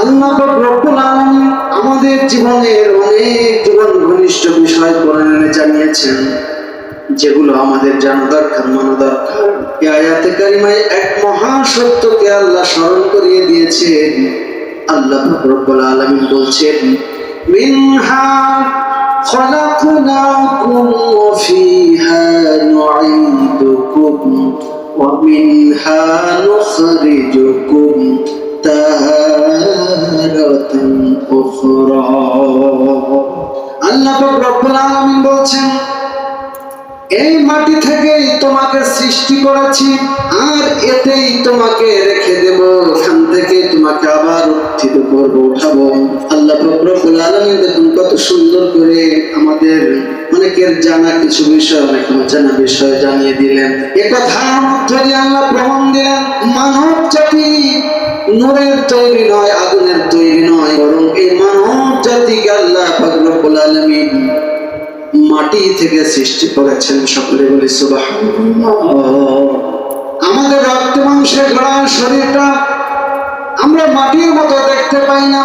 আল্লাহ পাক রব্বুল আলামিন আমাদের জীবনের অনেক জীবন ঘনিষ্ঠ বিষয় কোরআনে জানিয়েছেন যেগুলো আমাদের জানা দরকার মানা দরকার এই আয়াতে কারিমায় এক মহা সত্যকে আল্লাহ স্মরণ করিয়ে দিয়েছেন আল্লাহ পাক রব্বুল আলামিন বলছেন মিনহা خلقناكم وفيها نعيدكم ومنها نخرجكم تارة বলছেন, এই মাটি থেকেই তোমাকে সৃষ্টি করেছি, আর এতেই তোমাকে রেখে দেব। এখান থেকে তোমাকে আবার উত্থিত করব, উঠাবো। আল্লাহ রব্বুল আলামিন দেখুন, কত সুন্দর করে আমাদের অনেকের জানা কিছু বিষয়, অনেক অজানা বিষয় জানিয়ে দিলেন। এ কথার মধ্যে দিয়ে আল্লাহ প্রমাণ দিলেন মানব জাতি নূরের তৈরি নয়, আগুনের তৈরি নয়, বরং এই মানব জাতিকে আল্লাহ পাক রব্বুল মাটি থেকে সৃষ্টি করেছেন সকলে বলি সুবহানাল্লাহ। আমাদের রক্ত মাংসের গড়া শরীরটা আমরা মাটির মতো দেখতে পাই না,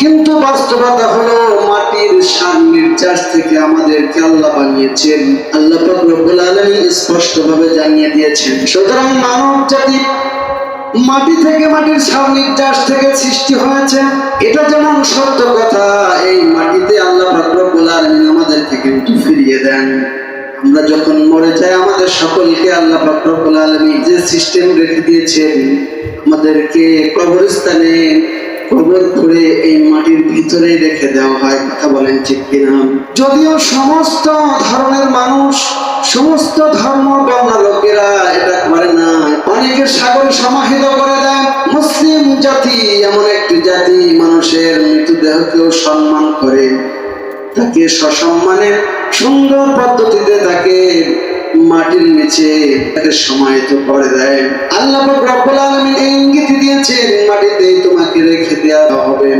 কিন্তু বাস্তবতা হলো মাটির সার নির্যাস থেকে আমাদেরকে আল্লাহ বানিয়েছেন, আল্লাহ রব্বুল আলামিন স্পষ্ট জানিয়ে দিয়েছেন। সুতরাং মানব জাতি মাটি থেকে মাটির সার নির্যাস থেকে সৃষ্টি হয়েছে। এটা যেমন সত্য কথা, এই মাটিতে আল্লাহ পাক রব্বুল আলামিন আমাদেরকে কিন্তু ফিরিয়ে দেন। আমরা যখন মরে যাই, আমাদের সকলকে আল্লাহ পাক রব্বুল আলামিন যে সিস্টেম রেখে দিয়েছেন, আমাদেরকে কবরস্থানে কবর করে এই মাটির ভিতরে রেখে দেওয়া হয়। কথা বলেন ঠিক কিনা? যদিও সমস্ত ধরনের মানুষ সমস্ত ধর্ম বর্ণ লোকেরা এটা করে না। অনেকে সাগরে সমাহিত করে দেয়। মুসলিম জাতি এমন একটি জাতি, মানুষের মৃতদেহকেও সম্মান করে। তাকে সসম্মানে সুন্দর পদ্ধতিতে তাকে মাটির নিচে তাকে সমাহিত করে দেয়। আল্লাহ রব্বুল আলামিন এই ইঙ্গিত দিয়েছেন মাটিতেই তোমাকে রেখে দেওয়া হবে।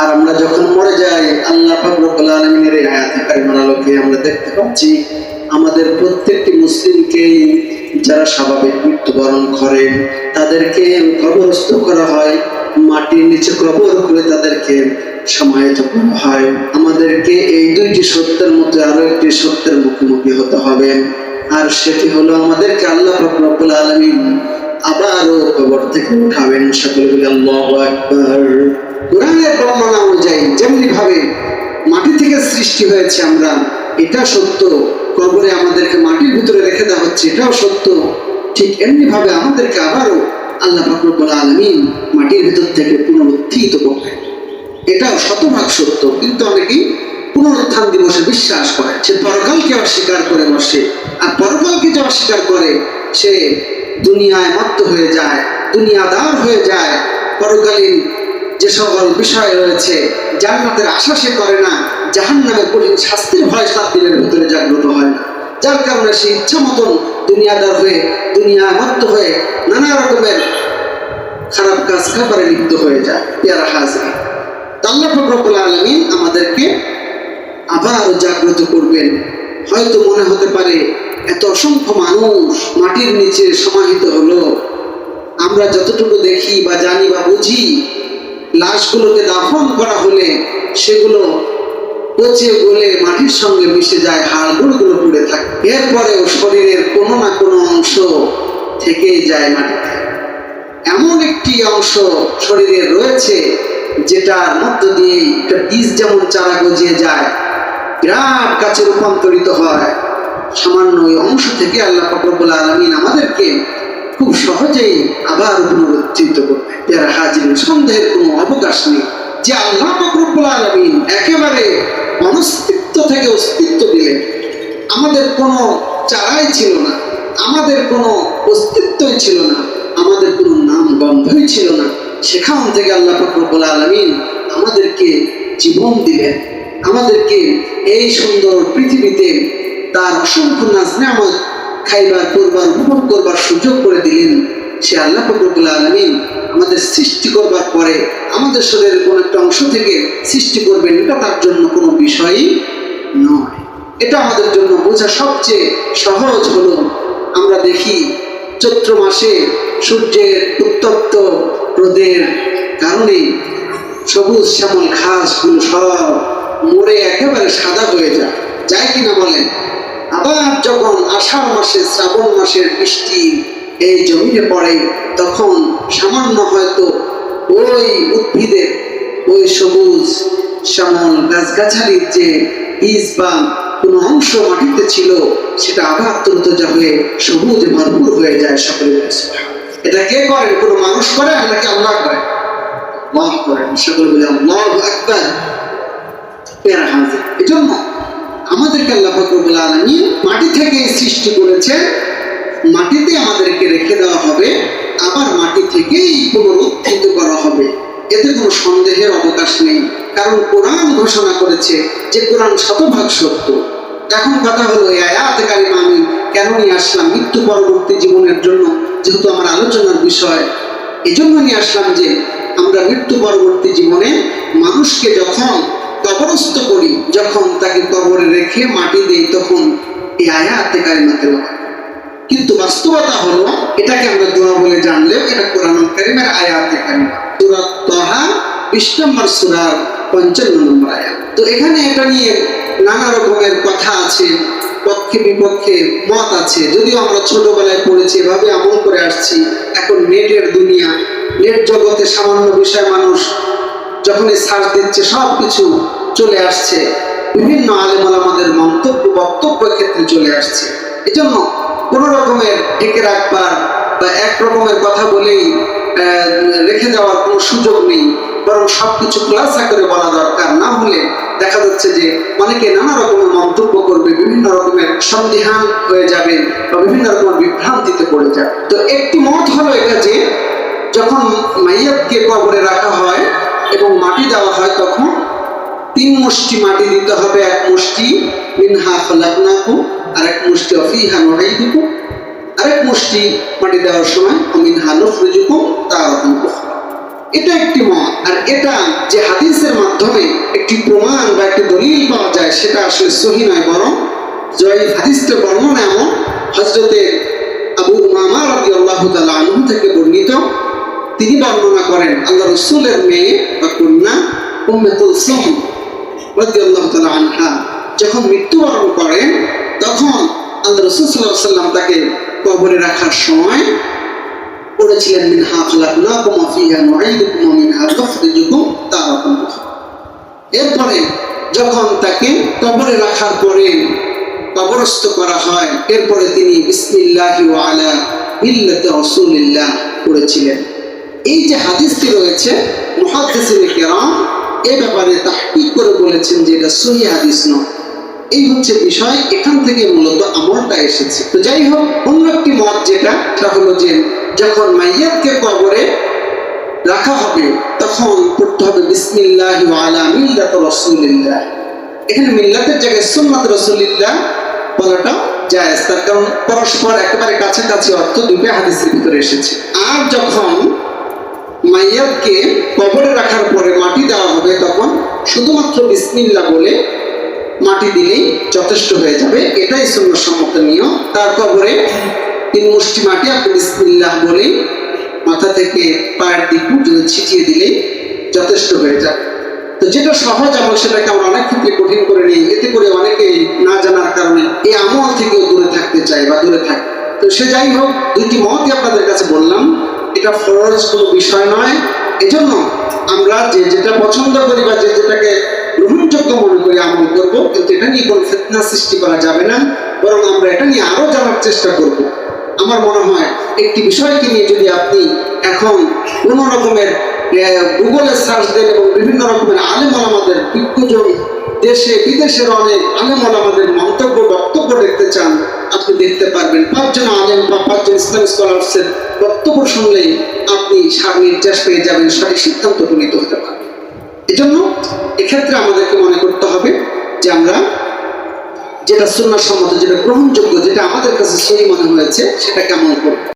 আর আমরা যখন মরে যাই, আল্লাহ রব্বুল আলামিনের এই আয়াতে কারিমার আলোকে আমরা দেখতে পাচ্ছি আমাদের প্রত্যেকটি মুসলিমকেই যারা স্বাভাবিক মৃত্যুবরণ করে, তাদেরকে কবরস্থ করা হয়, মাটির নিচে কবর করে তাদেরকে সমাহিত করা হয়। আমাদেরকে এই দুইটি সত্যের মধ্যে আরও একটি সত্যের মুখোমুখি হতে হবে। আর সেটি হলো আমাদেরকে আল্লাহ রব্বুল আলামিন আবারও কবর থেকে উঠাবেন। সকলে কোরআনের বর্ণনা অনুযায়ী যেমনি ভাবে মাটি থেকে সৃষ্টি হয়েছে আমরা, এটা সত্য। কবরে আমাদেরকে মাটির ভিতরে রেখে দেওয়া হচ্ছে, এটাও সত্য। ঠিক এমনি ভাবে আমাদেরকে আবারও আল্লাহ ফাকরুল আলমিন মাটির ভিতর থেকে পুনরুত্থিত করবেন এটাও শতভাগ সত্য, কিন্তু অনেকেই পুনরুত্থান দিবসে বিশ্বাস করে, সে পরকালকে অস্বীকার করে বসে, আর পরকালকে যে অস্বীকার করে, সে দুনিয়ায় মত্ত হয়ে যায়, দুনিয়াদার হয়ে যায়। পরকালীন যে সকল বিষয় রয়েছে যার জান্নাতের আশা সে করে না জাহান নামে কঠিন শাস্তির ভয় সাত দিনের ভিতরে জাগ্রত হয় না। যার কারণে সে ইচ্ছা মতন দুনিয়াদার হয়ে দুনিয়া মত্ত হয়ে নানা রকমের খারাপ কাজ খাবারে লিপ্ত হয়ে যায়। পেয়ারা হাজরি। আল্লাহ ফকরবুল আলমিন আমাদেরকে আবার জাগ্রত করবেন। হয়তো মনে হতে পারে, এত অসংখ্য মানুষ মাটির নিচে সমাহিত হলো। আমরা যতটুকু দেখি বা জানি বা বুঝি, লাশগুলোকে দাফন করা হলে সেগুলো পচে গলে মাটির সঙ্গে মিশে যায় হাড় গুঁড়গুলো পড়ে থাকে। এরপরেও শরীরের কোনো না কোনো অংশ থেকেই যায় মাটিতে। এমন একটি অংশ শরীরে রয়েছে যেটার মধ্য দিয়ে একটা বীজ যেমন চারা গজিয়ে যায়, বিরাট গাছে রূপান্তরিত হয়। সামান্য ওই অংশ থেকে আল্লাহ ফকরবুল আলমিন আমাদেরকে খুব সহজেই আবার পুনরুত্থিত করবে। যারা হাজির, সন্দেহের কোনো অবকাশ নেই। যে আল্লাহ ফকরবুল আলমিন একেবারে অনস্তিত্ব থেকে অস্তিত্ব দিলেন। আমাদের কোনো চারাই ছিল না, আমাদের কোনো অস্তিত্বই ছিল না, আমাদের কোনো নাম গন্ধই ছিল না। সেখান থেকে আল্লাহ ফকরবুল আলমিন আমাদেরকে জীবন দিলেন। আমাদেরকে এই সুন্দর পৃথিবীতে তার অসংখ্য নাজ নামত খাইবার, করবার উপভোগ করবার সুযোগ করে দিলেন। সে আল্লাহ ফকরবুল আলমিন আমাদের সৃষ্টি করবার পরে আমাদের শরীরের কোনো একটা অংশ থেকে সৃষ্টি করবেন, এটা তার জন্য কোনো বিষয়ই নয়। এটা আমাদের জন্য বোঝা সবচেয়ে সহজ হলো, আমরা দেখি চৈত্র মাসে সূর্যের উত্তপ্ত রোদের কারণে সবুজ, শ্যামল ঘাসগুলো সব মরে একেবারে সাদা হয়ে যায়। যায় কিনা বলেন? আবার যখন আষাঢ় মাসে, শ্রাবণ মাসের বৃষ্টি এই জমিনে পড়ে, তখন সামান্য হয়তো ওই উদ্ভিদের ওই সবুজ, শ্যামল গাছগাছালির যে বীজ বা কোনো অংশ মাটিতে ছিল, সেটা আবার তরুতজা হয়ে সবুজে ভরপুর হয়ে যায় সকলে বলে সুবহান। এটা কে করে? কোনো মানুষ করে নাকি আল্লাহ করে? আল্লাহ করেন। সকলে বলে, আল্লাহ আকবার। পেয়ারা হাজির। এজন্য আমাদেরকে আল্লাহ ফকরবুল আলমী মাটি থেকে সৃষ্টি করেছেন মাটিতে আমাদেরকে রেখে দেওয়া হবে, আবার মাটি থেকেই পুনরুত্থিত করা হবে। এতে কোনো সন্দেহের অবকাশ নেই। কারণ কোরআন ঘোষণা করেছে যে কোরআন শতভাগ সত্য। এখন কথা হলো, এই আয়াত আমি কেন নিয়ে আসলাম মৃত্যু পরবর্তী জীবনের জন্য? যেহেতু আমার আলোচনার বিষয়, এজন্য নিয়ে আসলাম যে আমরা মৃত্যু পরবর্তী জীবনে মানুষকে যখন কবরস্থ করি, যখন তাকে কবরে রেখে মাটি দেই, তখন এই আয়াতে কারিমাতে কিন্তু বাস্তবতা হলো, এটাকে আমরা দোয়া বলে জানলেও এটা কোরআন কারিমের আয়াতে কারিমা সূরা তাহা বিশ নম্বর সূরার পঞ্চান্ন নম্বর আয়াত। তো এখানে এটা নিয়ে নানা রকমের কথা আছে, পক্ষে বিপক্ষে মত আছে। যদিও আমরা ছোটবেলায় পড়েছি, এভাবে আমল করে আসছি, এখন নেটের দুনিয়া, নেট জগতে সামান্য বিষয় মানুষ যখনই সার্চ দিচ্ছে সব কিছু চলে আসছে। বিভিন্ন আলেমাল আমাদের মন্তব্য বক্তব্য ক্ষেত্রে চলে আসছে। এজন্য কোনো রকমের ঢেকে রাখবার বা এক রকমের কথা বলেই রেখে দেওয়ার কোনো সুযোগ নেই। বরং সবকিছু ক্লাসা করে বলা দরকার। না হলে দেখা যাচ্ছে যে অনেকে নানা রকমের মন্তব্য করবে, বিভিন্ন রকমের সন্দেহান হয়ে যাবে বা বিভিন্ন রকমের বিভ্রান্তিতে পড়ে যাবে। তো একটি মত হলো এটা যে, যখন মাইয়াতকে কবরে রাখা হয় এবং মাটি দেওয়া হয় তখন তিন মুষ্টি মাটি দিতে হবে, এক মুষ্টি, মিনহা খলাকনাকু আর এক মুষ্টি অফিহা নুহাইদুকু আরেক মুষ্টি মাটি দেওয়ার সময় মিনহা নুখরিজুকুম তারাতান উখরা। এটা একটি মত আর এটা যে হাদিসের মাধ্যমে একটি প্রমাণ বা একটি দলিল পাওয়া যায়, সেটা আসলে সহি নয়, বরং জয় হাদিসটা বর্ণনা এমন। হজরতে আবু মামা রাদি আল্লাহ আনহু থেকে বর্ণিত, তিনি বর্ণনা করেন, আল্লাহ রসুলের মেয়ে বা কন্যা উম্মে কুলসুম রাদিয়াল্লাহু তাআলা আনহা যখন মৃত্যুবরণ করেন তখন আল্লাহ তাকে কবরে রাখার সময় পড়েছিলেন তারাতান এরপরে যখন তাকে কবরে রাখার পরে কবরস্থ করা হয়, এরপরে তিনি বিসমিল্লাহি ওয়া এই যে হাদিসটি রয়েছে, মুহাদ্দিসিনে কেরাম এ ব্যাপারে তাহকিক করে বলেছেন যে এটা সহি হাদিস নয়। এই হচ্ছে বিষয়, এখান থেকে মূলত আমলটা এসেছে। তো যাই হোক অন্য একটি মত যেটা, সেটা হলো যে যখন মাইয়াতকে কবরে রাখা হবে, তখন পড়তে হবে বিসমিল্লাহ আলা মিল্লাত রাসূলিল্লাহ। এখানে মিল্লাতের জায়গায় সুন্নাত রাসূলিল্লাহ বলাটা জায়েজ, তার কারণ পরস্পর একেবারে কাছাকাছি অর্থ দুটো হাদিসের ভিতরে এসেছে। আর যখন মাইয়াতকে কবরে রাখার পরে মাটি দেওয়া হবে, তখন শুধুমাত্র বিসমিল্লা বলে মাটি দিলেই যথেষ্ট হয়ে যাবে। এটাই সুন্নসম্মত নিয়ম। তার কবরে তিন মুষ্টি মাটি আপনি বিসমিল্লাহ বলে মাথা থেকে পায়ের দিক পর্যন্ত ছিটিয়ে দিলেই যথেষ্ট হয়ে যাবে। তো যেটা সহজ আমল সেটাকে আমরা অনেক ক্ষেত্রে কঠিন করে নিই, এতে করে অনেকে না জানার কারণে এই আমল থেকেও দূরে থাকতে চায় বা দূরে থাকে। তো সে যাই হোক, দুইটি মতই আপনাদের কাছে বললাম। এটা ফরজ কোনো বিষয় নয়। এজন্য আমরা যে যেটা পছন্দ করি বা যে যেটাকে গ্রহণযোগ্য মনে করি আমল করব কিন্তু এটা নিয়ে কোনো ফেতনা সৃষ্টি করা যাবে না, বরং আমরা এটা নিয়ে আরও জানার চেষ্টা করব। আমার মনে হয় একটি বিষয়কে নিয়ে যদি আপনি এখন কোনো রকমের গুগলে সার্চ দেন এবং বিভিন্ন রকমের আলেম আমাদের বিজ্ঞজন দেশে, বিদেশের অনেক আলেম আমাদের মন্তব্য, বক্তব্য দেখতে চান, আপনি দেখতে পারবেন। পাঁচজন আলেম বা পাঁচজন ইসলাম স্কলার্সের বক্তব্য শুনলেই আপনি নির্যাস পেয়ে যাবেন, সঠিক সিদ্ধান্ত উপনীত হতে পারবেন। এজন্য এক্ষেত্রে আমাদেরকে মনে করতে হবে যে আমরা যেটা সুন্নার সম্মত যেটা গ্রহণযোগ্য, যেটা আমাদের কাছে সেই মনে হয়েছে, সেটা কেমন করব?